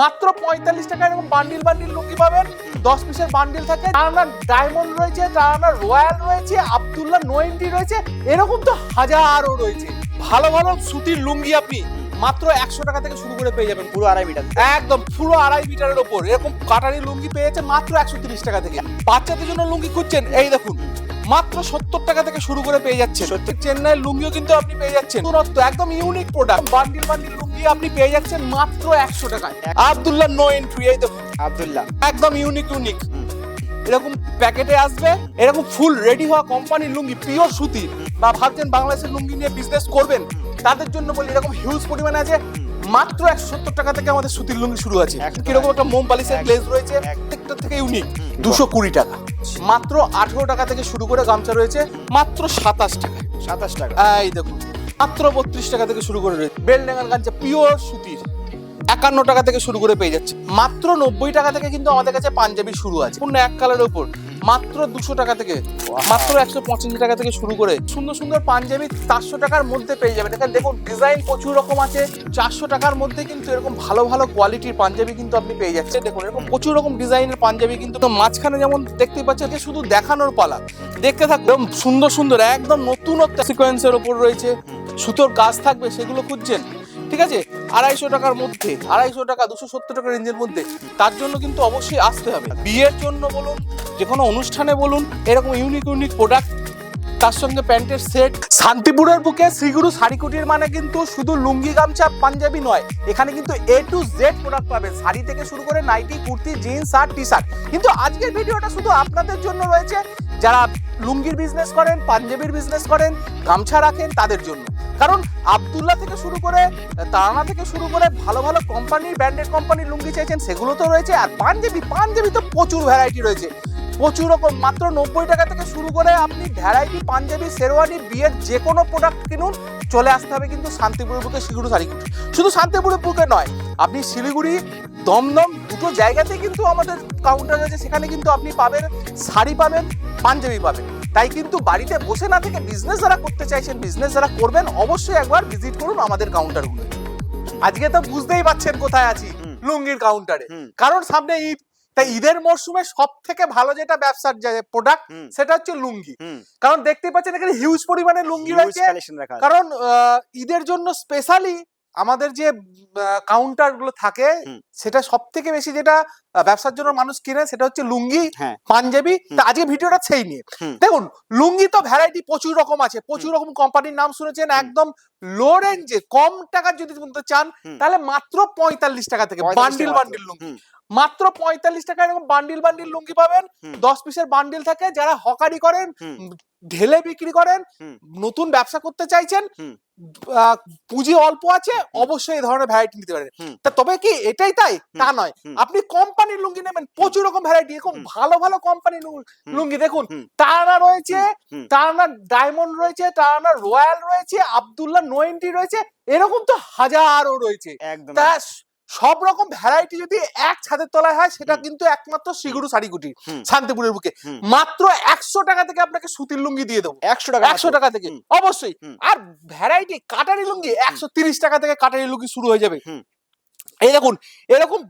মাত্র পঁয়তাল্লিশ টাকা এরকম বান্ডিল বান্ডিল লুঙ্গি পাবেন। দশ পিসের বান্ডিল থাকে। টানা ডায়মন্ড রয়েছে টানা রয়্যাল রয়েছে, আবদুল্লাহ নোয়েন্টি রয়েছে, এরকম তো হাজারও রয়েছে। ভালো ভালো সুতির লুঙ্গি আপনি মাত্র একশো টাকা থেকে শুরু করে পেয়ে যাবেন পুরো আড়াই মিটার। একদম পুরো আড়াই মিটারের ওপর। এরকম কাটারি লুঙ্গি পেয়েছে মাত্র একশো তিরিশ টাকা থেকে। বাচ্চাদের জন্য লুঙ্গি খুঁজছেন এই দেখুন মাত্র সত্তর টাকা থেকে শুরু করে পেয়ে যাচ্ছেন। সত্যি। চেন্নাইয়ের লুঙ্গিও কিন্তু আপনি পেয়ে যাচ্ছেন। একদম unique product bundle bundle lungi আপনি পেয়ে যাচ্ছেন মাত্র একশো টাকায়। আবদুল্লাহ নো এন্ট্রি এই দেখুন। আব্দুল্লাহ। একদম ইউনিক ইউনিক এরকম প্যাকেটে আসবে এরকম ফুল রেডি হওয়া কোম্পানির লুঙ্গি পিওর সুতির বা ভাবছেন বাংলাদেশের লুঙ্গি নিয়ে বিজনেস করবেন? তাদের জন্য বলি এরকম হিউজ পরিমাণে আছে। মাত্র একশো সত্তর টাকা থেকে আমাদের সুতির লুঙ্গি শুরু আছে। কীরকম একটা মোম পালিশের প্লেস রয়েছে। প্রত্যেকটা থেকে ইউনিক দুশো কুড়ি টাকা। মাত্র আঠেরো টাকা থেকে শুরু করে গামছা রয়েছে মাত্র সাতাশ টাকা সাতাশ টাকা। এই দেখুন মাত্র বত্রিশ টাকা থেকে শুরু করে রয়েছে। বেল ডেঙ্গার গামছা পিওর সুতির। একান্ন টাকা থেকে শুরু করে পেয়ে যাচ্ছে। মাত্র নব্বই টাকা থেকে কিন্তু আমাদের কাছে পাঞ্জাবি শুরু আছে। পূর্ণ এক কালারের উপর। মাত্র দুশো টাকা থেকে। মাত্র একশো পঁচাশি টাকা থেকে শুরু করে। সুন্দর সুন্দর পাঞ্জাবি চারশো টাকার মধ্যে পেয়ে যাবেন। এখানে দেখুন ডিজাইন প্রচুর রকম আছে। চারশো টাকার মধ্যে কিন্তু এরকম ভালো ভালো কোয়ালিটির পাঞ্জাবি কিন্তু আপনি পেয়ে যাচ্ছেন। দেখুন এরকম প্রচুর রকম ডিজাইনের পাঞ্জাবি কিন্তু। মাঝখানে যেমন দেখতে পাচ্ছেন যে শুধু দেখানোর পালা। দেখতে থাকবে সুন্দর সুন্দর একদম নতুনত্ব সিকোয়েন্সের ওপর রয়েছে। সুতোর কাজ থাকবে সেগুলো খুঁজছেন। ঠিক আছে? আড়াইশো টাকার মধ্যে, আড়াইশো টাকা, দুশো সত্তর টাকা রেঞ্জের মধ্যে, তার জন্য কিন্তু অবশ্যই আসতে হবে। বিয়ের জন্য বলুন যে কোনো অনুষ্ঠানে বলুন, এরকম ইউনিক ইউনিক প্রোডাক্ট তার সঙ্গে প্যান্টের সেট। শান্তিপুরের বুকে শ্রীগুরু শাড়িকুটির মানে কিন্তু শুধু লুঙ্গি গামছা, পাঞ্জাবি নয়। এখানে কিন্তু এ টু জেড প্রোডাক্ট পাবেন। শাড়ি থেকে শুরু করে নাইটি কুর্তি জিন্স আর টি শার্ট কিন্তু আজকের ভিডিওটা শুধু আপনাদের জন্য রয়েছে। যারা লুঙ্গির বিজনেস করেন, পাঞ্জাবির বিজনেস করেন, গামছা রাখেন তাদের জন্য। কারণ আবদুল্লাহ থেকে শুরু করে, তারানা থেকে শুরু করে ভালো ভালো কোম্পানির ব্র্যান্ডেড কোম্পানির লুঙ্গি চাইছেন, সেগুলো তো রয়েছে। আর পাঞ্জাবি পাঞ্জাবি তো প্রচুর ভ্যারাইটি রয়েছে। প্রচুর রকম মাত্র নব্বই টাকা থেকে শুরু করে আপনি ভ্যারাইটি পাঞ্জাবি শেরওয়ানি বিয়ের যে কোনো প্রোডাক্ট কিনুন চলে আসতে হবে কিন্তু শান্তিপুরের বুকে শিলিগুড়ি শাড়িকুটি শুধু শান্তিপুরের বুকে নয় আপনি শিলিগুড়ি দমদম দুটো জায়গাতে কিন্তু আমাদের কাউন্টার রয়েছে সেখানে কিন্তু আপনি পাবেন শাড়ি পাবেন পাঞ্জাবি পাবেন। তাই কিন্তু বাড়িতে বসে না থেকে বিজনেস যারা করতে চাইছেন বিজনেস যারা করবেন অবশ্যই একবার ভিজিট করুন আমাদের কাউন্টারগুলো আজকে তো বুঝতেই পাচ্ছেন কোথায় আছি লুঙ্গির কাউন্টারে কারণ সামনে ঈদ তাই ঈদের মরশুমে সব থেকে ভালো যেটা ব্যবসার যে প্রোডাক্ট সেটা হচ্ছে লুঙ্গি। কারণ দেখতে পাচ্ছেন এখানে হিউজ পরিমাণে লুঙ্গি রয়েছে। কারণ আহ, ঈদের জন্য স্পেশালি আমাদের যে কাউন্টারগুলো থাকে। সেটা সব থেকে বেশি যেটা ব্যবসার জন্য মানুষ কিনে সেটা হচ্ছে লুঙ্গি হ্যাঁ। পাঞ্জাবি। তা আজকে ভিডিওটা সেই নিয়ে। দেখুন লুঙ্গি তো ভ্যারাইটি প্রচুর রকম আছে। প্রচুর রকম কোম্পানির নাম শুনেছেন একদম লো রেঞ্জে কম টাকার যদি কিনতে চান তাহলে মাত্র পঁয়তাল্লিশ টাকা থেকে বান্ডিল বান্ডিল লুঙ্গি। মাত্র পঁয়তাল্লিশ টাকা এরকম বান্ডিল বান্ডিল লুঙ্গি পাবেন। দশ পিসের বান্ডিল থাকে যারা হকারি করেন ঢেলে বিক্রি করেন নতুন ব্যবসা করতে চাইছেন পুঁজি অল্প আছে অবশ্যই এই ধরনের ভ্যারাইটি নিতে পারেন। তা তবে কি এটাই তাই তা নয়। আপনি কোম্পানির লুঙ্গি নেবেন প্রচুর রকম ভ্যারাইটি এরকম ভালো ভালো কোম্পানির লুঙ্গি দেখুন। টানা রয়েছে। টানা ডায়মন্ড রয়েছে টানা রয়্যাল রয়েছে আবদুল্লাহ নোয়েন্টি রয়েছে এরকম তো হাজারও রয়েছে। একদম সব রকম ভ্যারাইটি যদি এক ছাদের তলায় হয় সেটা কিন্তু একমাত্র শিগুরু শাড়িকুটি হুম। শান্তিপুরের বুকে। মাত্র একশো টাকা থেকে আপনাকে সুতির লুঙ্গি দিয়ে দেবো। একশো টাকা একশো টাকা থেকে অবশ্যই। আর ভ্যারাইটি কাটারি লুঙ্গি একশো তিরিশ টাকা থেকে কাটারি লুঙ্গি শুরু হয়ে যাবে। এই দেখুন এরকম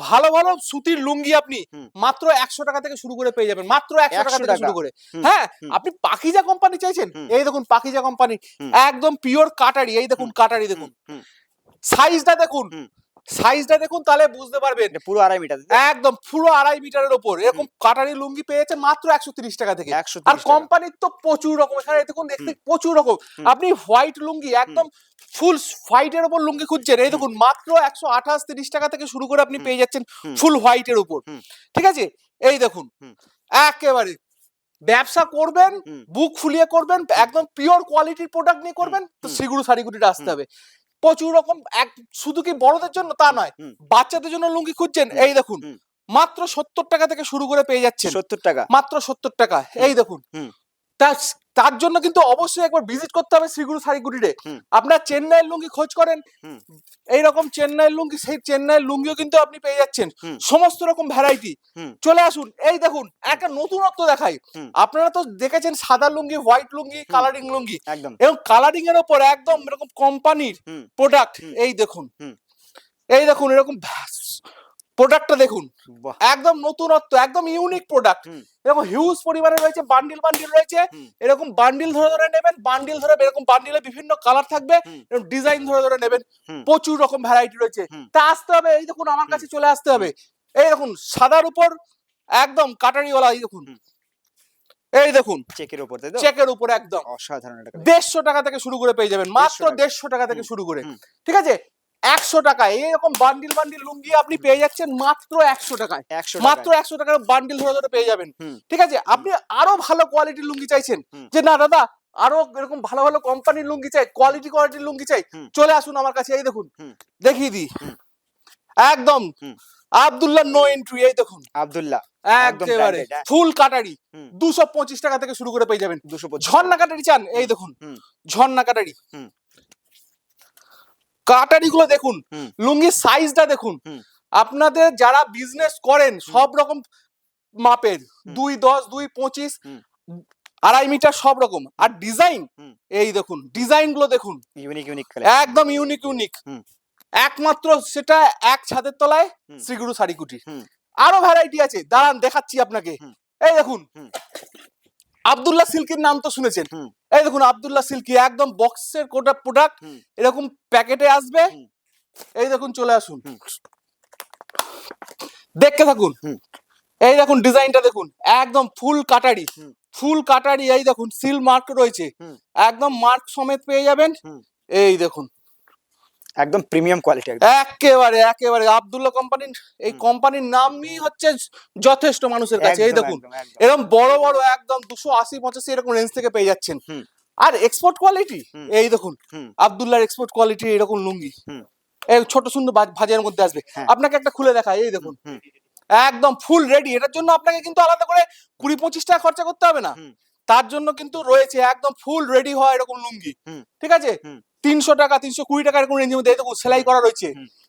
ভালো ভালো সুতির লুঙ্গি আপনি মাত্র একশো টাকা থেকে শুরু করে পেয়ে যাবেন মাত্র একশো টাকা থেকে শুরু করে। হ্যাঁ আপনি পাখিজা কোম্পানি চাইছেন? এই দেখুন পাখিজা কোম্পানি একদম পিওর কাটারি এই দেখুন কাটারি দেখুন। সাইজটা দেখুন। সাইজটা দেখুন তাহলে বুঝতে পারবেন। পুরো আড়াই মিটার। একদম পুরো আড়াই মিটারের ওপর। এরকম কাটারি লুঙ্গি পেয়েছে মাত্র একশো তিরিশ টাকা থেকে। একশো আর কোম্পানির তো প্রচুর রকম। এখানে দেখুন দেখতে প্রচুর রকম। আপনি হোয়াইট লুঙ্গি একদম ফুল হোয়াইটের ওপর লুঙ্গি খুঁজছেন। এই দেখুন মাত্র একশো আঠাশ তিরিশ টাকা থেকে শুরু করে আপনি পেয়ে যাচ্ছেন। ফুল হোয়াইটের উপর ঠিক আছে? এই দেখুন। একেবারে ব্যবসা করবেন বুক ফুলিয়ে করবেন একদম পিওর কোয়ালিটির প্রোডাক্ট নিয়ে করবেন তো হুম। সেগুলো শাড়িগুটিটা আসতে হবে। প্রচুর রকম এক শুধু কি বড়দের জন্য তা নয় বাচ্চাদের জন্য লুঙ্গি খুঁজছেন এই দেখুন মাত্র সত্তর টাকা থেকে শুরু করে পেয়ে যাচ্ছে সত্তর টাকা। মাত্র সত্তর টাকা এই দেখুন। হুম। তা তার জন্য কিন্তু অবশ্যই একবার ভিজিট করতে হবে শ্রীগুরু হুম। আপনার চেন্নাইয়ের লুঙ্গি খোঁজ করেন। হুম। এইরকম চেন্নাইয়ের লুঙ্গি সেই চেন্নাইয়ের লুঙ্গিও কিন্তু আপনি পেয়ে যাচ্ছেন। সমস্ত রকম ভ্যারাইটি। চলে আসুন। এই দেখুন একটা নতুনত্ব দেখাই। আপনারা তো দেখেছেন সাদা লুঙ্গি হোয়াইট লুঙ্গি কালারিং লুঙ্গি। একদম। এবং কালারিং এর ওপর একদম এরকম কোম্পানির প্রোডাক্ট এই দেখুন। এই দেখুন এরকম প্রোডাক্টটা দেখুন। একদম নতুনত্ব একদম ইউনিক প্রোডাক্ট। এরকম হিউজ পরিমাণে রয়েছে বান্ডিল বান্ডিল রয়েছে। এরকম বান্ডিল ধরে ধরে নেবেন বান্ডিল ধরে এরকম বান্ডিলে বিভিন্ন কালার থাকবে। এরকম ডিজাইন ধরে ধরে নেবেন। প্রচুর রকম ভ্যারাইটি রয়েছে। তা আসতে হবে এই দেখুন আমার কাছে চলে আসতে হবে। এই দেখুন সাদার উপর একদম কাটারিওয়ালা এই দেখুন। এই দেখুন। চেকের উপর চেকের উপর একদম। অসাধারণ। দেড়শো টাকা থেকে শুরু করে পেয়ে যাবেন মাত্র। দেড়শো টাকা। থেকে শুরু করে। ঠিক আছে? একশো টাকা এইরকম বান্ডিল বান্ডিল লুঙ্গি আপনি পেয়ে যাচ্ছেন মাত্র একশো টাকায়। একশো মাত্র একশো টাকার বান্ডিল ধরে ধরে পেয়ে যাবেন। ঠিক আছে? আপনি আরও ভালো কোয়ালিটির লুঙ্গি চাইছেন। যে না দাদা আরও এরকম ভালো ভালো কোম্পানির লুঙ্গি চাই কোয়ালিটি কোয়ালিটির লুঙ্গি চাই চলে আসুন আমার কাছে। এই দেখুন। দেখিয়ে দিই। একদম। আব্দুল্লাহ নো এন্ট্রি এই দেখুন। আবদুল্লাহ একদম একেবারে। ফুল কাটারি। দুশো পঁচিশ টাকা থেকে শুরু করে পেয়ে যাবেন। দুশো ঝর্ণা কাটারি চান এই দেখুন। ঝর্ণা কাটারি। হুম। কাটারি গুলো দেখুন। লুঙ্গির সাইজটা দেখুন। আপনাদের যারা বিজনেস করেন সব রকম মাপের দুই দশ দুই পঁচিশ আড়াই মিটার সব রকম। আর ডিজাইন এই দেখুন ডিজাইনগুলো দেখুন ইউনিক ইউনিক একদম ইউনিক ইউনিক একমাত্র সেটা এক ছাদের তলায়। শ্রীগুরু শাড়িকুটি হুম। আরও ভ্যারাইটি আছে। দাঁড়ান দেখাচ্ছি আপনাকে। এই দেখুন। আব্দুল্লাহ সিল্কির নাম তো শুনেছেন? এই দেখুন আব্দুল্লাহ সিল্কি একদম বক্সের কোটা প্রোডাক্ট এরকম প্যাকেটে আসবে? এই দেখুন চলে আসুন। দেখতে থাকুন। এই দেখুন ডিজাইনটা দেখুন একদম ফুল কাটারি। ফুল কাটারি এই দেখুন সিল মার্ক রয়েছে। একদম মার্ক সমেত পেয়ে যাবেন। এই দেখুন একদম প্রিমিয়াম কোয়ালিটি একেবারে একেবারে আব্দুল্লাহ কোম্পানির এই কোম্পানির নামই হচ্ছে যথেষ্ট মানুষের কাছে। এই দেখুন এরকম বড় বড় একদম দুশো আশি পঁচাশি এরকম রেঞ্জ থেকে পেয়ে যাচ্ছেন। আর এক্সপোর্ট কোয়ালিটি এই দেখুন। আব্দুল্লাহর এক্সপোর্ট কোয়ালিটি এরকম লুঙ্গি। এই ছোট সুন্দর ভাজ- ভাজের মধ্যে আসবে। হ্যাঁ। আপনাকে একটা খুলে দেখায় এই দেখুন। একদম ফুল রেডি এটার জন্য আপনাকে কিন্তু আলাদা করে কুড়ি পঁচিশ টাকা খরচা করতে হবে না। তার জন্য কিন্তু রয়েছে একদম ফুল রেডি হওয়া এরকম লুঙ্গি। ঠিক আছে। তিনশো টাকা তিনশো কুড়ি টাকা এরকম রেঞ্জের মধ্যে দেখুন সেলাই করা রয়েছে।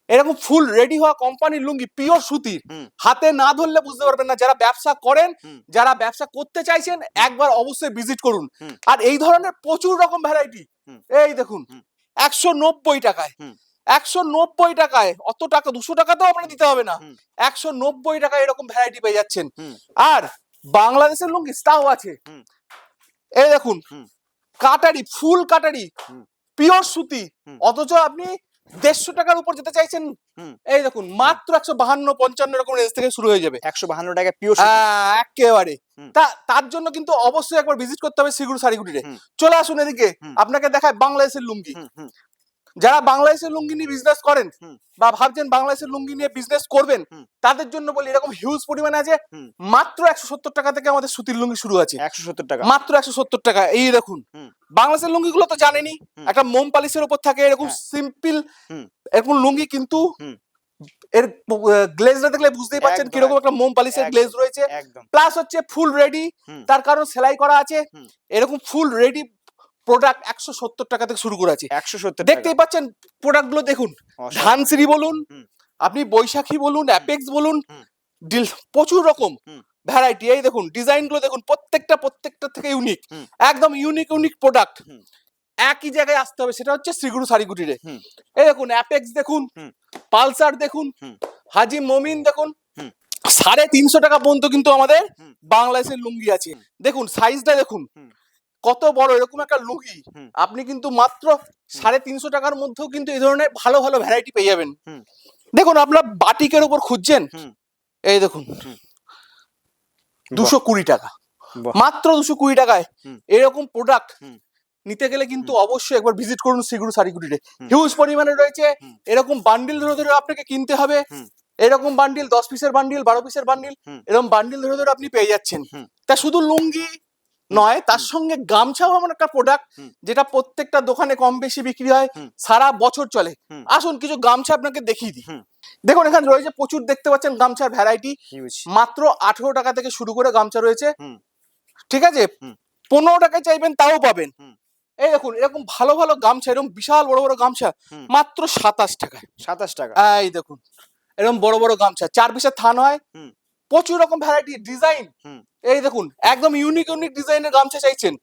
এরকম ফুল রেডি হওয়া কোম্পানির লুঙ্গি পিওর সুতির হাতে না ধরলে বুঝতে পারবেন না। যারা ব্যবসা করেন যারা ব্যবসা করতে চাইছেন একবার অবশ্যই ভিজিট করুন। আর এই ধরনের প্রচুর রকম ভ্যারাইটি এই দেখুন একশো নব্বই টাকায়। একশো নব্বই টাকায় অত টাকা দুশো টাকা তো আপনার দিতে হবে না। একশো নব্বই টাকায় এরকম ভ্যারাইটি পেয়ে যাচ্ছেন। আর বাংলাদেশের লুঙ্গি তাও আছে। এই দেখুন কাটারি ফুল কাটারি। পিওর সুতি। অথচ আপনি দেড়শো টাকার উপর যেতে চাইছেন এই দেখুন মাত্র একশো বাহান্ন পঞ্চান্ন রকম রেঞ্জ থেকে শুরু হয়ে যাবে। একশো বাহান্ন টাকা পিওর আহ, একেবারে। তা তার জন্য কিন্তু অবশ্যই একবার ভিজিট করতে হবে শিগুড়ি শাড়িগুড়ি। চলে আসুন এদিকে। আপনাকে দেখায় বাংলাদেশের লুঙ্গি। যারা বাংলাদেশের লুঙ্গি নিয়ে বিজনেস করেন বা ভাবছেন বাংলাদেশের লুঙ্গি নিয়ে বিজনেস করবেন তাদের জন্য বলি এরকম হিউজ পরিমাণে আছে মাত্র একশো সত্তর টাকা থেকে আমাদের সুতির লুঙ্গি শুরু আছে। একশো সত্তর টাকা। মাত্র একশো সত্তর টাকা এই দেখুন। বাংলাদেশের লুঙ্গি গুলো তো জানেনি একটা মোম পালিশের উপর থাকে এরকম হ্যাঁ। সিম্পল এরকম লুঙ্গি কিন্তু। এর গ্লেজটা দেখলে বুঝতেই পারছেন কীরকম একটা মোম পালিশের গ্লেজ রয়েছে। প্লাস হচ্ছে ফুল রেডি তার কারণ সেলাই করা আছে। এরকম ফুল রেডি প্রোডাক্ট একশো সত্তর টাকা থেকে শুরু করে আছে একশো সত্তর দেখতেই পাচ্ছেন প্রোডাক্টগুলো দেখুন ধানসিরি বলুন আপনি বৈশাখী বলুন অ্যাপেক্স বলুন ডিল প্রচুর রকম ভ্যারাইটি এই দেখুন ডিজাইনগুলো দেখুন প্রত্যেকটা প্রত্যেকটা থেকে ইউনিক একদম ইউনিক ইউনিক প্রোডাক্ট একই জায়গায় আসতে হবে সেটা হচ্ছে শ্রীগুরু হুম। এই দেখুন অ্যাপেক্স দেখুন পালসার দেখুন হাজি মমিন দেখুন সাড়ে তিনশো টাকা পর্যন্ত কিন্তু আমাদের বাংলাদেশের লুঙ্গি আছে। দেখুন সাইজটা দেখুন। কত বড় এরকম একটা লুঙ্গি আপনি কিন্তু মাত্র সাড়ে তিনশো টাকার মধ্যেও কিন্তু এই ধরনের ভালো ভালো ভ্যারাইটি পেয়ে যাবেন। দেখুন আপনার বাটিকের উপর খুঁজছেন এই দেখুন দুশো কুড়ি টাকা। মাত্র দুশো কুড়ি টাকায় এরকম প্রোডাক্ট নিতে গেলে কিন্তু অবশ্যই একবার ভিজিট করুন সিগুরু হুম। হিউজ পরিমাণে রয়েছে এরকম বান্ডিল ধরে ধরে আপনাকে কিনতে হবে। এরকম বান্ডিল দশ পিসের বান্ডিল বারো পিসের বান্ডিল এরকম বান্ডিল ধরে ধরে আপনি পেয়ে যাচ্ছেন। তা শুধু লুঙ্গি নয় তার সঙ্গে গামছাও এমন একটা প্রোডাক্ট যেটা প্রত্যেকটা দোকানে কম বেশি বিক্রি হয় সারা বছর চলে। আসুন কিছু গামছা আপনাকে দেখিয়ে দিই। দেখুন এখানে রয়েছে প্রচুর দেখতে পাচ্ছেন গামছার ভ্যারাইটি মাত্র আঠেরো টাকা থেকে শুরু করে গামছা রয়েছে। ঠিক আছে? পনেরো টাকায় চাইবেন তাও পাবেন। এই দেখুন এরকম ভালো ভালো গামছা এরকম বিশাল বড় বড় গামছা মাত্র সাতাশ টাকায়। সাতাশ টাকা। এই দেখুন এরকম বড় বড় গামছা চার পিসের থান হয়। প্রচুর রকম ভ্যারাইটি ডিজাইন এই দেখুন একদম ইউনিক ইউনিক ডিজাইনের গামছা চাইছেন।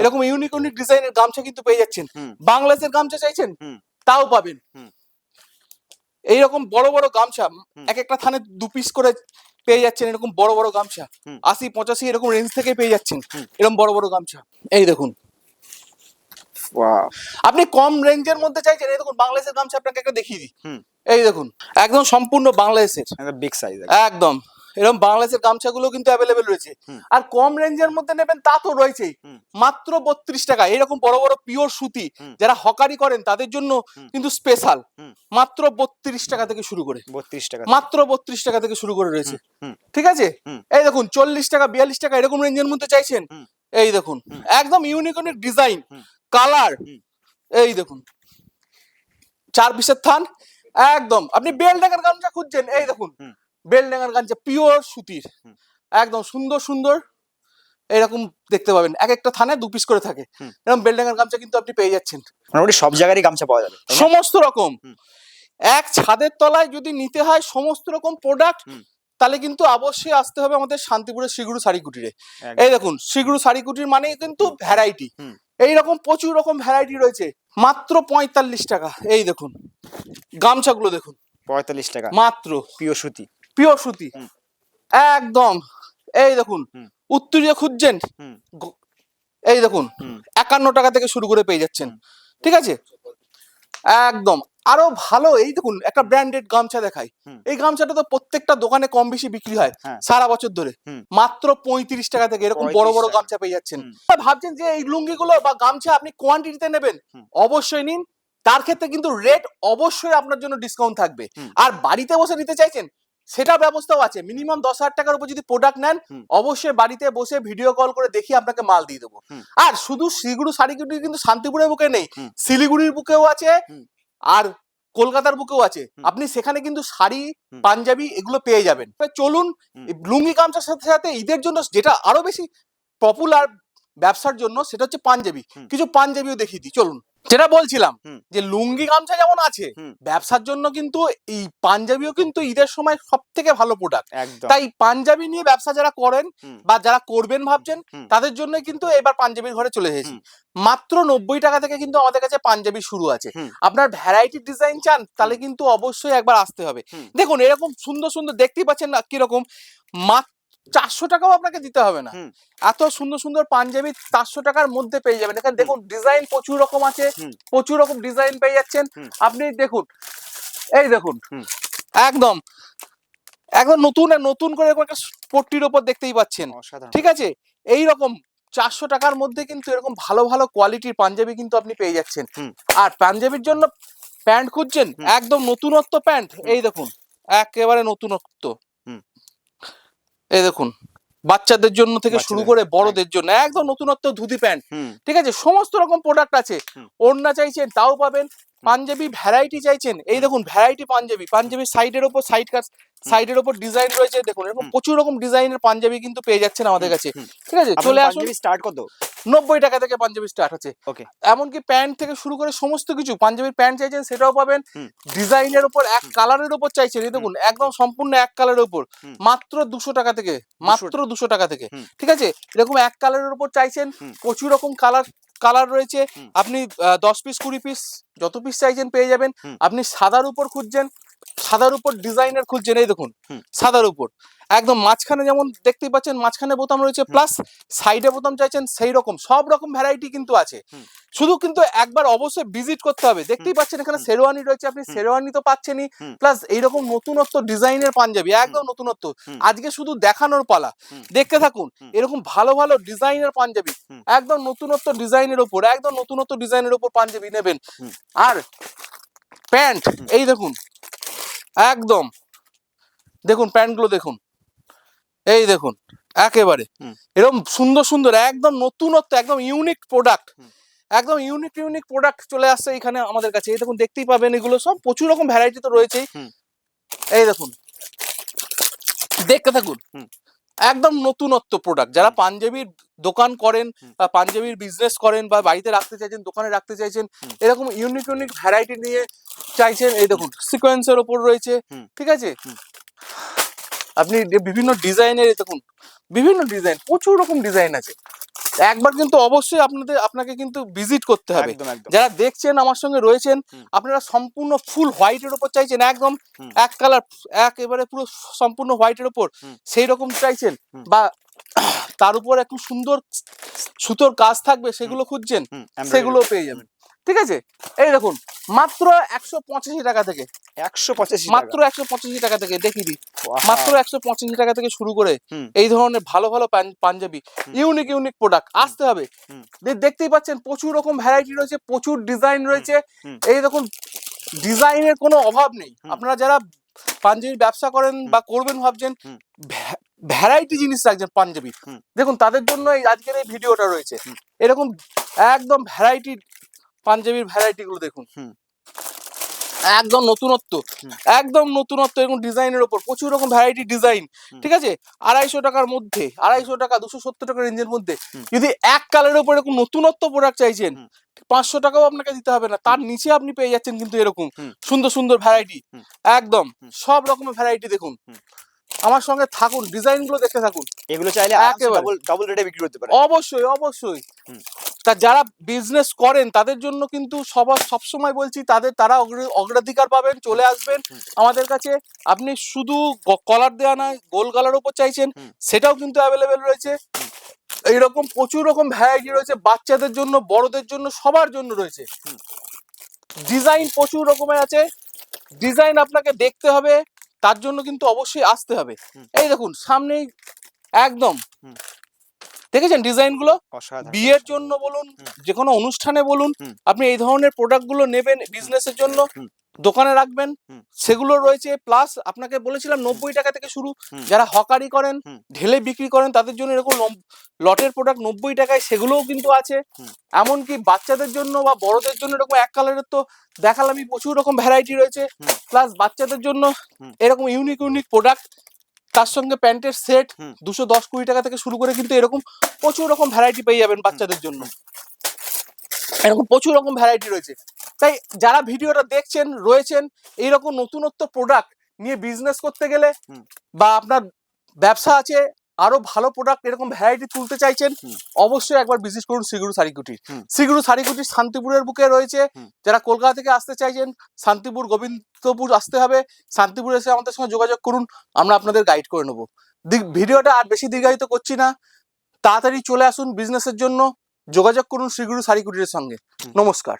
এরকম ইউনিক ইউনিক ডিজাইনের গামছা কিন্তু পেয়ে যাচ্ছেন। বাংলাদেশের গামছা চাইছেন? তাও পাবেন। এইরকম বড় বড় গামছা এক একটা থানে দু পিস করে পেয়ে যাচ্ছেন এরকম বড় বড় গামছা। আশি পঁচাশি এরকম রেঞ্জ থেকে পেয়ে যাচ্ছেন। এরকম বড় বড় গামছা। এই দেখুন। আপনি কম রেঞ্জের মধ্যে চাইছেন এই দেখুন বাংলাদেশের গামছা আপনাকে একটা দেখিয়ে দিই। এই দেখুন একদম সম্পূর্ণ বাংলাদেশের। বিগ সাইজ একদম। এরকম বাংলাদেশের গামছাগুলো কিন্তু অ্যাভেলেবেল রয়েছে। আর কম রেঞ্জের মধ্যে নেবেন তা তো রয়েছেই। মাত্র বত্রিশ টাকা। এরকম বড় বড় পিওর সুতি যারা হকারি করেন তাদের জন্য কিন্তু স্পেশাল মাত্র বত্রিশ টাকা থেকে শুরু করে। বত্রিশ টাকা মাত্র বত্রিশ টাকা থেকে শুরু করে রয়েছে। ঠিক আছে? এই দেখুন চল্লিশ টাকা বিয়াল্লিশ টাকা এরকম রেঞ্জের মধ্যে চাইছেন? এই দেখুন একদম ইউনিক ইউনিক ডিজাইন কালার এই দেখুন। চার পিসের থান। একদম। আপনি বেল ডাঙ্গার গামছা খুঁজছেন এই দেখুন। হুম। বেল ডাঙ্গার গামছা পিওর সুতির একদম সুন্দর সুন্দর এরকম দেখতে পাবেন। এক একটা থানে দু পিস করে থাকে। এরকম বেল ডাঙ্গার গামছা কিন্তু আপনি পেয়ে যাচ্ছেন। মোটামুটি সব জায়গারই গামছা পাওয়া যাবে সমস্ত রকম। এক ছাদের তলায় যদি নিতে হয় সমস্ত রকম প্রোডাক্ট তাহলে কিন্তু অবশ্যই আসতে হবে আমাদের শান্তিপুরের শিগুড়ু শাড়ি কুটিরে এই দেখুন শিগুড়ু শাড়ি কুটির মানে কিন্তু ভ্যারাইটি হুম। এই রকম প্রচুর রকম ভ্যারাইটি রয়েছে। মাত্র পঁয়তাল্লিশ টাকা। এই দেখুন গামছাগুলো দেখুন। পঁয়তাল্লিশ টাকা। মাত্র। পিও সুতি। পিওর সুতি একদম। এই দেখুন। উত্তরীয় খুঁজছেন? এই দেখুন একান্ন টাকা থেকে শুরু করে পেয়ে যাচ্ছেন। ঠিক আছে? একদম। আরও ভালো এই দেখুন একটা ব্র্যান্ডেড গামছা দেখাই। এই গামছাটা তো প্রত্যেকটা দোকানে কম বেশি বিক্রি হয় হ্যাঁ। সারা বছর ধরে। মাত্র পঁয়ত্রিশ টাকা থেকে এরকম বড় বড় গামছা পেয়ে যাচ্ছেন। ভাবছেন যে এই লুঙ্গিগুলো বা গামছা আপনি কোয়ান্টিটিতে নেবেন? অবশ্যই নিন। তার ক্ষেত্রে কিন্তু রেট অবশ্যই আপনার জন্য ডিসকাউন্ট থাকবে। আর বাড়িতে বসে নিতে চাইছেন? সেটা ব্যবস্থাও আছে। মিনিমাম দশ হাজার টাকার উপর যদি প্রোডাক্ট নেন অবশ্যই বাড়িতে বসে ভিডিও কল করে দেখিয়ে আপনাকে মাল দিয়ে দেবো। আর শুধু শিলিগুড়ি শাড়িগুড়ি কিন্তু শান্তিপুরের বুকে নেই। শিলিগুড়ির বুকেও আছে আর কলকাতার বুকেও আছে। আপনি সেখানে কিন্তু শাড়ি পাঞ্জাবি এগুলো পেয়ে যাবেন। চলুন। লুঙ্গি গামছার সাথে সাথে ঈদের জন্য যেটা আরও বেশি পপুলার ব্যবসার জন্য সেটা হচ্ছে পাঞ্জাবি। কিছু পাঞ্জাবিও দেখিয়ে দিই। চলুন। যেটা বলছিলাম যে লুঙ্গি গামছা যেমন আছে ব্যবসার জন্য কিন্তু এই পাঞ্জাবিও কিন্তু ঈদের সময় সব থেকে ভালো প্রোডাক্ট তাই পাঞ্জাবি নিয়ে ব্যবসা যারা করেন বা যারা করবেন ভাবছেন তাদের জন্য কিন্তু এবার পাঞ্জাবির ঘরে চলে এসেছি। মাত্র নব্বই টাকা থেকে কিন্তু আমাদের কাছে পাঞ্জাবি শুরু আছে। আপনার ভ্যারাইটি ডিজাইন চান তাহলে কিন্তু অবশ্যই একবার আসতে হবে। দেখুন এরকম সুন্দর সুন্দর দেখতেই পাচ্ছেন না কীরকম? মাত্র চারশো টাকাও আপনাকে দিতে হবে না। এত সুন্দর সুন্দর পাঞ্জাবি চারশো টাকার মধ্যে পেয়ে যাবেন। এখানে দেখুন ডিজাইন প্রচুর রকম আছে প্রচুর রকম ডিজাইন পেয়ে যাচ্ছেন। আপনি দেখুন এই দেখুন একদম। একদম নতুন নতুন করে একটা পট্টির ওপর দেখতেই পাচ্ছেন। ঠিক আছে? এই রকম চারশো টাকার মধ্যে কিন্তু এরকম ভালো ভালো কোয়ালিটির পাঞ্জাবি কিন্তু আপনি পেয়ে যাচ্ছেন। আর পাঞ্জাবির জন্য প্যান্ট খুঁজছেন? একদম নতুনত্ব প্যান্ট। এই দেখুন একেবারে নতুনত্ব। এই দেখুন বাচ্চাদের জন্য থেকে শুরু করে বড়দের জন্য একদম নতুনত্ব ধুতি প্যান্ট। ঠিক আছে? সমস্ত রকম প্রোডাক্ট আছে। অন্য ওড়না চাইছেন তাও পাবেন। পাঞ্জাবি ভ্যারাইটি চাইছেন? এই দেখুন ভ্যারাইটি পাঞ্জাবি। পাঞ্জাবির সাইডের ওপর সাইড কাট সাইডের ওপর ডিজাইন রয়েছে দেখুন এরকম প্রচুর রকম ডিজাইনের পাঞ্জাবি কিন্তু পেয়ে যাচ্ছেন আমাদের কাছে। ঠিক আছে? চলে আসুন। স্টার্ট কত? নব্বই টাকা থেকে পাঞ্জাবি স্টার্ট হচ্ছে। ওকে। এমনকি প্যান্ট থেকে শুরু করে সমস্ত কিছু পাঞ্জাবির প্যান্ট চাইছেন সেটাও পাবেন। ডিজাইনের উপর এক কালারের উপর চাইছেন এই দেখুন একদম সম্পূর্ণ এক কালারের উপর। মাত্র দুশো টাকা থেকে মাত্র দুশো টাকা থেকে। ঠিক আছে? এরকম এক কালারের উপর চাইছেন প্রচুর রকম কালার কালার রয়েছে আপনি আহ, দশ পিস কুড়ি পিস যত পিস চাইছেন পেয়ে যাবেন আপনি সাদার উপর খুঁজছেন সাদার উপর ডিজাইনের খুঁজছেন এই দেখুন সাদার উপর। একদম মাঝখানে যেমন দেখতেই পাচ্ছেন মাঝখানে বোতাম রয়েছে প্লাস সাইডে বোতাম চাইছেন সেই রকম সব রকম ভ্যারাইটি কিন্তু আছে। শুধু কিন্তু একবার অবশ্যই ভিজিট করতে হবে। দেখতেই পাচ্ছেন এখানে। শেরওয়ানি রয়েছে আপনি। শেরওয়ানি তো পাচ্ছেনই প্লাস এইরকম নতুনত্ব ডিজাইনের পাঞ্জাবি একদম নতুনত্ব। আজকে শুধু দেখানোর পালা। দেখতে থাকুন এরকম ভালো ভালো ডিজাইনের পাঞ্জাবি একদম নতুনত্ব ডিজাইনের ওপর একদম নতুনত্ব ডিজাইনের ওপর পাঞ্জাবি নেবেন। আর প্যান্ট এই দেখুন একদম। দেখুন প্যান্টগুলো দেখুন। এই দেখুন একেবারে। এরকম সুন্দর সুন্দর একদম নতুনত্ব একদম ইউনিক প্রোডাক্ট একদম ইউনিক ইউনিক প্রোডাক্ট চলে আসছে এখানে আমাদের কাছে। এই দেখুন দেখতেই পাবেন এগুলো সব। প্রচুর রকম ভ্যারাইটি তো রয়েছেই। এই দেখুন। দেখতে থাকুন। একদম নতুনত্ব প্রোডাক্ট যারা পাঞ্জাবির দোকান করেন বা পাঞ্জাবির বিজনেস করেন বা বাড়িতে রাখতে চাইছেন দোকানে রাখতে চাইছেন এরকম ইউনিক ইউনিক ভ্যারাইটি নিয়ে চাইছেন এই দেখুন সিকোয়েন্সের ওপর রয়েছে ঠিক আছে? আপনি বিভিন্ন ডিজাইনের দেখুন বিভিন্ন ডিজাইন প্রচুর রকম ডিজাইন আছে। একবার কিন্তু অবশ্যই আপনাদের আপনাকে কিন্তু ভিজিট করতে হবে। যারা দেখছেন আমার সঙ্গে রয়েছেন আপনারা সম্পূর্ণ ফুল হোয়াইটের উপর চাইছেন একদম এক কালার এক এবারে পুরো সম্পূর্ণ হোয়াইটের উপর। সেই রকম চাইছেন বা তার উপর একটু সুন্দর সুতোর কাজ থাকবে সেগুলো খুঁজছেন সেগুলো পেয়ে যাবেন। ঠিক আছে? এই দেখুন মাত্র একশো পঁচাশি টাকা থেকে একশো পঁচাশি মাত্র একশো পঁচাশি টাকা থেকে দেখিয়ে দিই মাত্র একশো পঁচাশি টাকা থেকে শুরু করে এই ধরনের ভালো ভালো পাঞ্জাবি ইউনিক ইউনিক প্রোডাক্ট আসতে হবে। দেখতেই পাচ্ছেন প্রচুর রকম ভ্যারাইটি রয়েছে প্রচুর ডিজাইন রয়েছে। এই দেখুন ডিজাইনের কোনো অভাব নেই। আপনারা যারা পাঞ্জাবির ব্যবসা করেন বা করবেন ভাবছেন ভ্যারাইটি জিনিস রাখছেন পাঞ্জাবি। দেখুন তাদের জন্য এই আজকের এই ভিডিওটা রয়েছে। এরকম একদম ভ্যারাইটি পাঞ্জাবির ভ্যারাইটি গুলো দেখুন একদম নতুনত্ব। একদম নতুনত্ব এরকম ডিজাইনের ওপর। প্রচুর রকম ভ্যারাইটি ডিজাইন ঠিক আছে? আড়াইশো টাকার মধ্যে আড়াইশো টাকা দুশো সত্তর টাকার রেঞ্জের মধ্যে যদি এক কালারের উপর এরকম নতুনত্ব প্রোডাক্ট চাইছেন পাঁচশো টাকাও আপনাকে দিতে হবে না। তার নিচে আপনি পেয়ে যাচ্ছেন কিন্তু এরকম সুন্দর সুন্দর ভ্যারাইটি একদম সব রকমের ভ্যারাইটি দেখুন। আমার সঙ্গে থাকুন ডিজাইনগুলো দেখতে থাকুন। এগুলো চাইলে একেবারে। ডাবল রেটে বিক্রি করতে পারে অবশ্যই অবশ্যই। তা যারা বিজনেস করেন তাদের জন্য কিন্তু সবার সবসময় বলছি তাদের তারা অগ্র- অগ্রাধিকার পাবেন চলে আসবেন। আমাদের কাছে আপনি শুধু কলার দেওয়া নয় গোল গলার উপর চাইছেন সেটাও কিন্তু অ্যাভেলেবেল রয়েছে। এইরকম প্রচুর রকম ভ্যারাইটি রয়েছে বাচ্চাদের জন্য বড়দের জন্য সবার জন্য রয়েছে। ডিজাইন প্রচুর রকমের আছে। ডিজাইন আপনাকে দেখতে হবে তার জন্য কিন্তু অবশ্যই আসতে হবে। এই দেখুন সামনেই একদম। দেখেছেন ডিজাইনগুলো বিয়ের জন্য বলুন। যে কোনো অনুষ্ঠানে বলুন আপনি এই ধরনের প্রোডাক্টগুলো নেবেন বিজনেসের জন্য দোকানে রাখবেন সেগুলো রয়েছে প্লাস আপনাকে বলেছিলাম নব্বই টাকা থেকে শুরু যারা হকারি করেন ঢেলে বিক্রি করেন তাদের জন্য এরকম লটের প্রোডাক্ট নব্বই টাকায় সেগুলোও কিন্তু আছে। এমনকি বাচ্চাদের জন্য বা বড়দের জন্য এরকম এক কালারের তো দেখালামই প্রচুর রকম ভ্যারাইটি রয়েছে। প্লাস বাচ্চাদের জন্য এরকম ইউনিক ইউনিক প্রোডাক্ট তার সঙ্গে প্যান্টের সেট দুশো দশ কুড়ি টাকা থেকে শুরু করে কিন্তু এরকম প্রচুর রকম ভ্যারাইটি পেয়ে যাবেন বাচ্চাদের জন্য। এরকম প্রচুর রকম ভ্যারাইটি রয়েছে। তাই যারা ভিডিওটা দেখছেন রয়েছেন এইরকম নতুনত্ব প্রোডাক্ট নিয়ে বিজনেস করতে গেলে বা আপনার ব্যবসা আছে আরও ভালো প্রোডাক্ট এরকম ভ্যারাইটি তুলতে চাইছেন অবশ্যই একবার ভিজিট করুন সিগুরু হুম। সিগুরু শাড়িকুটির শান্তিপুরের বুকে রয়েছে। যারা কলকাতা থেকে আসতে চাইছেন শান্তিপুর গোবিন্দপুর আসতে হবে। শান্তিপুর এসে আমাদের সঙ্গে যোগাযোগ করুন আমরা আপনাদের গাইড করে নেব। ভিডিওটা আর বেশি দীর্ঘায়িত করছি না। তাড়াতাড়ি চলে আসুন বিজনেসের জন্য। যোগাযোগ করুন শ্রীগুরু শাড়িকুটির সঙ্গে। নমস্কার।